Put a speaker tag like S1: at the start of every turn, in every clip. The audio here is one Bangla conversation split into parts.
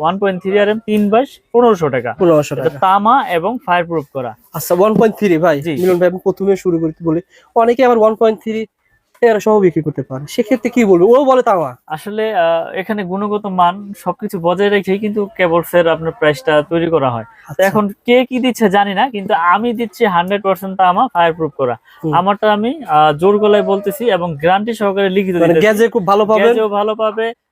S1: One point three R M তিন বাইশ পনেরোশো টাকা।
S2: পনেরোশো টাকা।
S1: তামা এবং ফায়ার প্রুফ করা।
S2: আচ্ছা ওয়ান পয়েন্ট থ্রি ভাই মিলন ভাই আমি প্রথমে শুরু করতে বলি। অনেকে আবার ওয়ান পয়েন্ট থ্রি এরা সহ বিক্রি করতে পারে। সেক্ষেত্রে কি বলব? ও বলে তামা।
S1: আসলে এখানে গুণগত মান সবকিছু বজায় রেখেই কিন্তু কেবলস এর আপনার প্রাইসটা তৈরি করা হয়।
S2: আচ্ছা।
S1: এখন কে কি দিচ্ছে জানি না কিন্তু আমি দিচ্ছি হান্ড্রেড পার্সেন্ট তামা ফায়ার প্রুফ করা আমারটা আমি জোর গলায় বলতেছি এবং গ্যারান্টি সহকারে লিখিত
S2: মানে। গ্যাজে খুব ভালো
S1: পাবে ভালো পাবে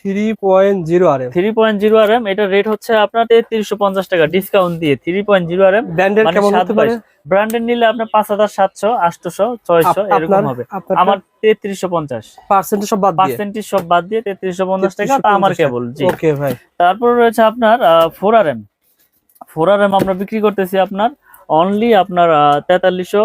S2: three point zero R M
S1: three point zero R M এটা রেট হচ্ছে আপনার তেত্রিশশো পঞ্চাশ টাকা ডিসকাউন্ট দিয়ে three point zero R M
S2: ব্র্যান্ডের কেমন হতে পারে?
S1: ব্র্যান্ডের নিলে আপনার পাঁচ হাজার সাতশো আটশোশো ছয়শো এরকম হবে। আমার তেত্রিশশো পঞ্চাশ।
S2: পার্সেন্টেজ সব বাদ
S1: পার্সেন্টেজ সব বাদ দিয়ে তেত্রিশশো পঞ্চাশ টাকা তা আমার কেবল
S2: ওকে ভাই।
S1: তারপর রয়েছে আপনার four R M four R M আমরা বিক্রি করতেছি আপনার অনলি আপনার তেতাল্লিশশো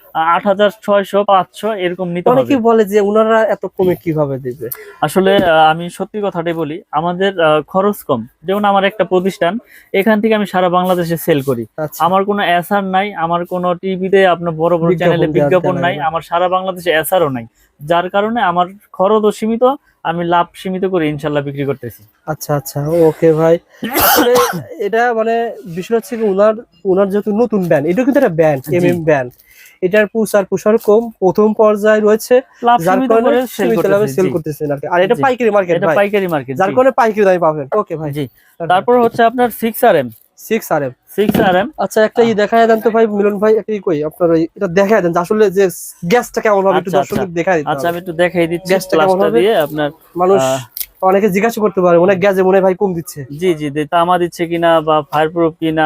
S1: আট হাজার ছয়শো পাঁচশো এরকম নিতে
S2: অনেকেই বলে যে ওনারা এত কমে কীভাবে দেবে?
S1: আসলে আমি সত্যি কথাটাই বলি আমাদের খরচ কম। যেমন আমার একটা প্রতিষ্ঠান এখান থেকে আমি সারা বাংলাদেশে সেল করি।
S2: আচ্ছা।
S1: আমার কোনো এসআর নাই আমার কোনো টিভিতে আপনার বড় বড়
S2: বিজ্ঞাপন
S1: চ্যানেলে বিজ্ঞাপন নাই। আমার সারা বাংলাদেশে এসআরও নাই। যার কারণে আমার খরচও সীমিত আমি লাভ সীমিত করে ইনশাল্লাহ বিক্রি করতেছি।
S2: আচ্ছা আচ্ছা ওকে ভাই। আসলে এটা মানে বিষয় হচ্ছে কি ওনার ওনার যেহেতু নতুন ব্যান্ড এটা কিন্তু একটা ব্যান্ড
S1: জি।
S2: এম এম ব্যান্ড এটার প্রচার প্রসার কম। প্রথম পর্যায়ে রয়েছে যার কারণে সীমিত লাভে সেল করতেছেন আর আর এটা পাইকারি মার্কেট
S1: এটা পাইকারি মার্কেট
S2: যার কারণে পাইকারি দামে পাবেন ওকে ভাই।
S1: জি। তারপর হচ্ছে আপনার six R M
S2: six R M
S1: six R M
S2: আচ্ছা একটা ই দেখায় দেন তো ভাই মিলন ভাই একটা কই আপনার ওই এটা দেখায় দেন আসলে যে গ্যাসটা কেমন হবে একটু
S1: আচ্ছা,
S2: দর্শকদের
S1: আচ্ছা।
S2: দেখায় দিতে
S1: আচ্ছা আমি একটু দেখাই দিচ্ছি
S2: গ্যাসটা কেমন হবে?
S1: দিয়ে আপনার
S2: মানুষ অনেকে জিজ্ঞাসা করতে পারে অনেক গ্যাসে মনে ভাই কম দিচ্ছে।
S1: জি জি তামা দিচ্ছে কিনা বা ফায়ার প্রুফ কিনা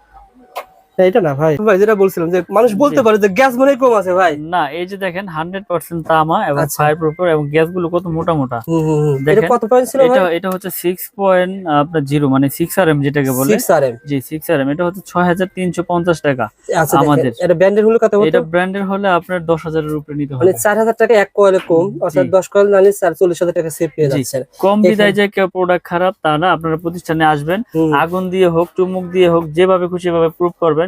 S2: এটা না ভাই। ভাই যেটা বলছিলাম যে মানুষ বলতে পারে যে গ্যাস মনে কম আছে ভাই।
S1: না এই যে দেখেন হান্ড্রেড পার্সেন্ট তামা এবং
S2: আচ্ছা।
S1: ফায়ার প্রুফ এবং গ্যাসগুলো কত মোটা মোটা।
S2: এটা কত পয়েন্ট ছিল
S1: এটা এটা হচ্ছে সিক্স পয়েন্ট আপনার মানে যেটাকে বলে।
S2: 6 আরএম
S1: জি সিক্স আর এম এটা হচ্ছে ছয় হাজার তিনশো পঞ্চাশ টাকা
S2: আচ্ছা
S1: আমাদের।
S2: এটা ব্র্যান্ডের হলো কত হতো
S1: এটা ব্র্যান্ডের হলে আপনার দশ হাজারের উপরে নিতে
S2: মানে
S1: হবে
S2: 4000 টাকা এক কয়েলে কম অর্থাৎ
S1: জি।
S2: 10 কয়েল নালে 44000 টাকা সেভ পেয়ে। যাচ্ছেন।
S1: কম বিদায় যে কেউ প্রোডাক্ট খারাপ তা না আপনারা প্রতিষ্ঠানে আসবেন। আগুন দিয়ে হোক চুমুক দিয়ে হোক যেভাবে খুশি ভাবে প্রুফ করবেন।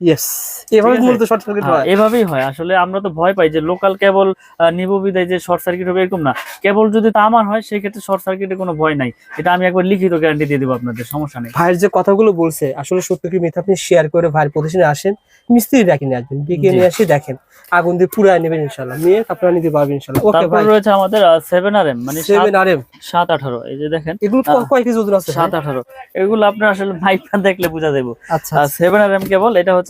S2: ইয়েস এভাবে মূলত শর্ট সার্কিট
S1: হ্যাঁ, এভাবেই আসলে আমরা তো ভয় পাই যে লোকাল কেবল নিব বিদায় যে শর্ট সার্কিট হবে এরকম না। কেবল যদি তামার হয় সেই ক্ষেত্রে শর্ট সার্কিটের কোনো ভয় নাই। এটা আমি একবার লিখিত গ্যারান্টি দিয়ে দেবো আপনাদের সমস্যা নেই।
S2: ভাইয়ের যে কথাগুলো বলছে আসলে সত্য কি মিথ্যা আপনি শেয়ার করে ভাইয়ের প্রতিষ্ঠানে আসেন মিস্ত্রি ডাকি নিয়ে আসবেন ডেকে নিয়ে আসি দেখেন। আগুন দিয়ে নেবেন নিয়ে আপনারা নিতে পারবেন ওকে ভাই
S1: রয়েছে আমাদের মানে এই যে দেখেন।
S2: এগুলো ক- কয় কেজি ওজন আছে
S1: সাত আঠারো। এগুলো আপনার আসলে দেখলে বোঝা যাব
S2: আচ্ছা
S1: সেভেন আর এম কেবল এটা হচ্ছে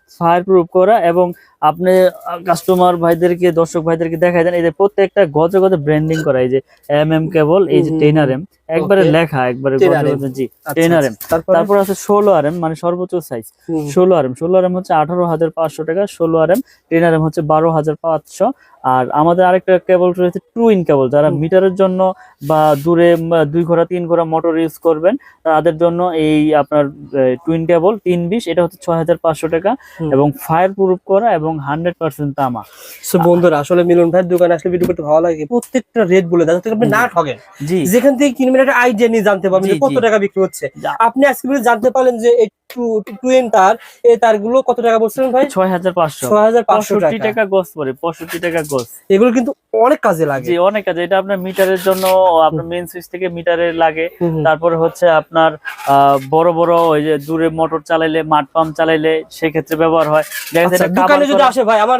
S1: ফায়ার প্রুফ করা এবং আপনি কাস্টমার ভাইদেরকে দর্শক ভাইদেরকে দেখাই দেন এই যে প্রত্যেকটা গজে গজে ব্র্যান্ডিং করা এই যে এম এম কেবল এই যে টেনার এম একবারে লেখা একবারে জি
S2: আচ্ছা,
S1: টেনার এম।
S2: তারপর?
S1: আছে ষোলো আর এম মানে সর্বোচ্চ সাইজ ষোলো আর এম ষোলো আর এম হচ্ছে আঠারো হাজার পাঁচশো টাকা ষোলো R M ten R M হচ্ছে বারো হাজার পাঁচশো। আর আমাদের আরেকটা কেবল রয়েছে টুইন কেবল যারা মিটারের জন্য বা দূরে দুই ঘোড়া তিন ঘোড়া মোটর ইউজ করবেন তাদের জন্য এই আপনার টুইন কেবল তিন বিশ এটা হচ্ছে ছয় হাজার পাঁচশো টাকা এবং ফায়ার প্রুফ করা এবং হান্ড্রেড পার্সেন্ট তামা।
S2: বন্ধুরা আসলে মিলন ভাইয়ের দোকানে আসলে ভিডিও করতে ভালো লাগে। প্রত্যেকটা রেট বলে দেয় না ঠকেন
S1: জি।
S2: যেখান থেকে কিনবেন একটা আইডিয়া নিয়ে জানতে পারবেন কত টাকা বিক্রি হচ্ছে। আপনি আজকে জানতে পারলেন যে তার এই তারগুলো কত টাকা বলছিলেন ভাই?
S1: ছয় হাজার পাঁচশো।
S2: ছয় হাজার পাঁচশো টাকা।
S1: টাকা গোস পঁয়ষট্টি টাকা গোস।
S2: এগুলো কিন্তু অনেক কাজে লাগে।
S1: জি অনেক আছে এটা আপনার মিটারের জন্য আপনার মেন সুইচ থেকে মিটারে লাগে। তারপরে হচ্ছে আপনার আহ, বড় বড় ওই যে দূরে মোটর চালাইলে মাঠ পাম্প চালাইলে সেক্ষেত্রে ব্যবহার হয়। দেখা যাচ্ছে
S2: দোকানে যদি আসে ভাই আমার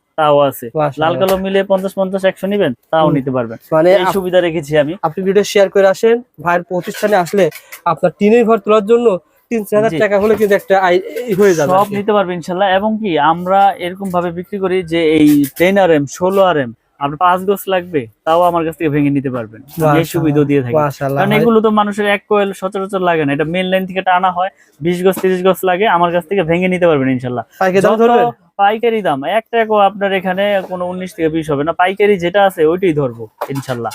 S1: তাও আছে। লাল কালো মিলিয়ে পঞ্চাশ পঞ্চাশ একশো নিবেন তাও নিতে পারবেন।
S2: মানে
S1: এই সুবিধা রেখেছি আমি।
S2: আপনি ভিডিও শেয়ার করে আসেন ভাইয়ের প্রতিষ্ঠানে আসলে আপনার টিনের ঘর তোলার জন্য তিন চার হাজার টাকা হলে কিন্তু একটা হয়ে যাবে।
S1: সব নিতে পারবে ইনশাল্লাহ। এবং কি আমরা এরকম ভাবে বিক্রি করি যে এই টেন আর এম ষোলো আর এম আপনার পাঁচ লাগবে তাও আমার কাছ থেকে ভেঙে নিতে পারবেন। এই সুবিধা দিয়ে থাকি। কারণ এগুলো তো মানুষের এক কোয়েল সচরাচর লাগে না। এটা মেন লাইন থেকে টানা হয়। বিশ গজ তিরিশ গজ লাগে আমার কাছ থেকে ভেঙে নিতে পারবেন ইনশাল্লাহ।
S2: পাইকারি দাম
S1: এক টাকাও আপনার এখানে কোনো উনিশ থেকে বিশ হবে না। পাইকারি যেটা আছে ওইটাই ধরবো ইনশাল্লাহ।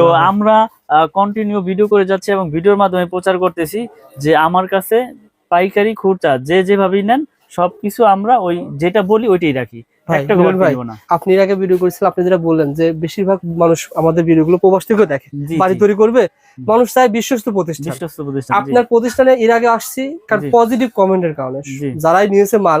S1: তো আমরা কন্টিনিউ ভিডিও করে যাচ্ছি এবং ভিডিওর মাধ্যমে প্রচার করতেছি যে আমার কাছে পাইকারি খুচরা যে যেভাবেই নেন সবকিছু আমরা ওই যেটা বলি ওইটাই রাখি।
S2: আপনি এর আগে ভিডিও করেছিলেন আপনি যেটা বললেন যে বেশিরভাগ মানুষ আমাদের ভিডিওগুলো প্রবাস থেকে দেখে। বাড়ি তৈরি করবে মানুষ চায় বিশ্বস্ত প্রতিষ্ঠান। আপনার প্রতিষ্ঠানে এর আগে আসছি কারণ পজিটিভ কমেন্টের কারণে। যারাই নিয়েছে মাল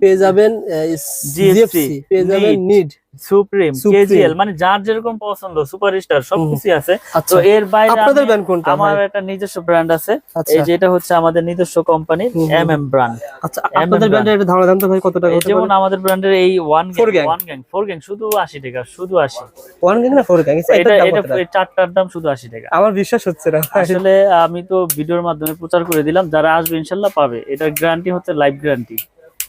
S2: পেয়ে যাবেন জিএফসি পেয়ে যাবেন নিড
S1: সুপ্রিম কেজিএল মানে যার যেরকম পছন্দ সুপারস্টার সবকিছু আছে। তো
S2: আচ্ছা।
S1: এর বাইরে
S2: আপনাদের
S1: আমি-
S2: কোনটা
S1: আমার একটা নিজস্ব ব্র্যান্ড আছে।
S2: আচ্ছা।
S1: এই যেটা হচ্ছে আমাদের নিজস্ব কোম্পানির
S2: হুম, হুম।
S1: এম এম ব্র্যান্ড
S2: আচ্ছা আপনাদের। ব্যান্ডের একটা ধারণা দেন তো ভাই কত টাকা
S1: যেমন আমাদের ব্র্যান্ডের এই one gang. One gang four gang শুধু আশি টাকা শুধু আশি।
S2: ওয়ান গ্যাং না ফোর গ্যাং
S1: এটা এটা চারটার দাম শুধু আশি টাকা।
S2: আমার বিশ্বাস হচ্ছে না
S1: আসলে আমি তো ভিডিওর মাধ্যমে প্রচার করে দিলাম যারা আসবে ইনশাল্লাহ পাবে। এটার গ্যারান্টি হচ্ছে লাইফ গ্যারান্টি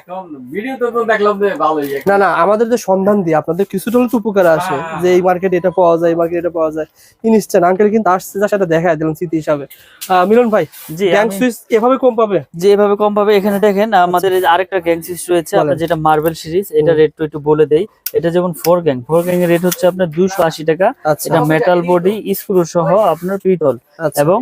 S3: এখন ভিডিওতে তো দেখলাম যে ভালোই।
S2: না না আমাদের যে সন্ধান দিয়ে আপনাদের কিছুটা হলে উপকার আসে। যে এই মার্কেটে এটা পাওয়া যায় এই এটা পাওয়া যায়। ইনস্ট্যান্ট আঙ্কেল কিন্তু আসছে যার সাথে দেখা দিলাম স্মৃতি হিসাবে। মিলন ভাই গ্যাং সুইচ এভাবে কম পাবে?
S1: যে এভাবে কম পাবে। এখানে দেখেন আমাদের আরেকটা গ্যাং সিরিজ রয়েছে আপনার যেটা মার্বেল সিরিজ এটা
S2: হুম।
S1: একটু বলে দেই। এটা যেমন ফোর গ্যাং ফোর গ্যাং এর রেট হচ্ছে আপনার দুশো আশি টাকা।
S2: আচ্ছা।
S1: এটা মেটাল বডি স্ক্রু সহ আপনার পিতল
S2: আচ্ছা।
S1: এবং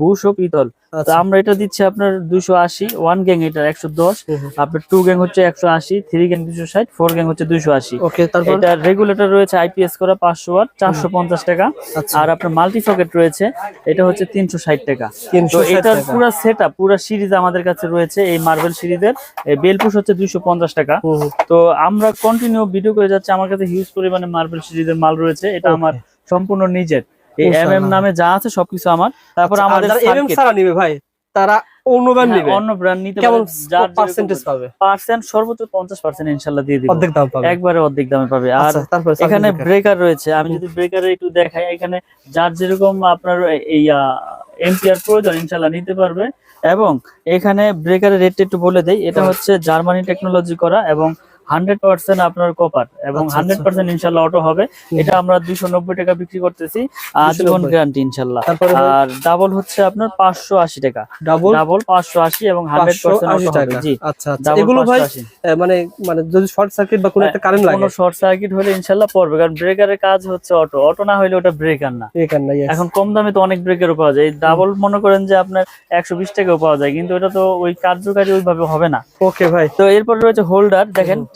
S1: বুশ ও পিতল। তো
S2: আচ্ছা।
S1: আমরা এটা দিচ্ছি আপনার দুশো আশি ওয়ান গ্যাং এটা একশো দশ।
S2: হুম,
S1: টু গ্যাং হচ্ছে একশো আশি থ্রি গ্যাং দুশো ষাট ফোর গ্যাং হচ্ছে দুশো আশি।
S2: ওকে তারপর?
S1: এটা রেগুলেটর রয়েছে আইপিএস করা পাঁচশো ওয়াট চারশো পঞ্চাশ টাকা।
S2: আচ্ছা।
S1: আর আপনার মাল্টি সকেট রয়েছে এটা হচ্ছে তিনশো ষাট টাকা। তো
S2: 360
S1: এটার পুরো সেট আপ পুরো সিরিজ আমাদের কাছে রয়েছে এই মার্বেল সিরিজের। বেলপুশ হচ্ছে দুইশো পঞ্চাশ টাকা। তো আমরা কন্টিনিউ ভিডিও করে যাচ্ছি আমার কাছে হিউজ পরিমাণে মার্বেল সিরিজের মাল রয়েছে এটা আমার সম্পূর্ণ নিজের। এই এম এম নামে যা আছে সবকিছু আমার। তারপর
S2: আচ্ছা,
S1: আমাদের
S2: নিবে ভাই তারা অন্য ব্র্যান্ড
S1: হ্যাঁ,
S2: নিবে
S1: অন্য ব্র্যান্ড নিতে
S2: কেমন পার্সেন্টেজ পাবে?
S1: পার্সেন্ট সর্বোচ্চ পঞ্চাশ পার্সেন্ট ইনশাল্লাহ দিয়ে দিব।
S2: অর্ধেক দাম পাবে।
S1: একবারে অর্ধেক দামে পাবে। আর
S2: আচ্ছা
S1: এখানে ব্রেকার রয়েছে। আমি যদি ব্রেকারে একটু দেখাই এখানে যার যেরকম আপনার এই এমপিআর প্রয়োজন ইনশাল্লাহ নিতে পারবে। এবং এখানে ব্রেকারের রেটটা একটু বলে দেয় এটা। হচ্ছে জার্মানি টেকনোলজি করা এবং হান্ড্রেড পার্সেন্ট আপনার কপার এবং
S2: আচ্ছা,
S1: হান্ড্রেড পার্সেন্ট ইনশাল্লাহ অটো হবে। এটা আমরা দুইশো নব্বই টাকা বিক্রি করতেছি আজীবন
S2: 290
S1: গ্যারান্টি ইনশাল্লাহ। আর ডাবল হচ্ছে আপনার পাঁচশো আশি টাকা।
S2: ডাবল
S1: ডাবল পাঁচশো আশি এবং হান্ড্রেড পার্সেন্ট
S2: টাকা।
S1: জি
S2: আচ্ছা আচ্ছা। এগুলো ভাই মানে মানে যদি শর্ট সার্কিট বা কোনো একটা কারেন্ট লাগে?
S1: কোনো শর্ট সার্কিট হলে ইনশাল্লাহ পড়বে কারণ ব্রেকারের কাজ হচ্ছে অটো অটো না হলে ওটা ব্রেকার না।
S2: এখান না
S1: এখন কম দামে তো অনেক ব্রেকারও পাওয়া যায়। ডাবল মনে করেন যে আপনার একশো বিশ টাকাও পাওয়া যায় কিন্তু এটা তো ওই কার্যকারী ওইভাবে হবে না।
S2: ওকে ভাই।
S1: তো এরপর রয়েছে হোল্ডার দেখেন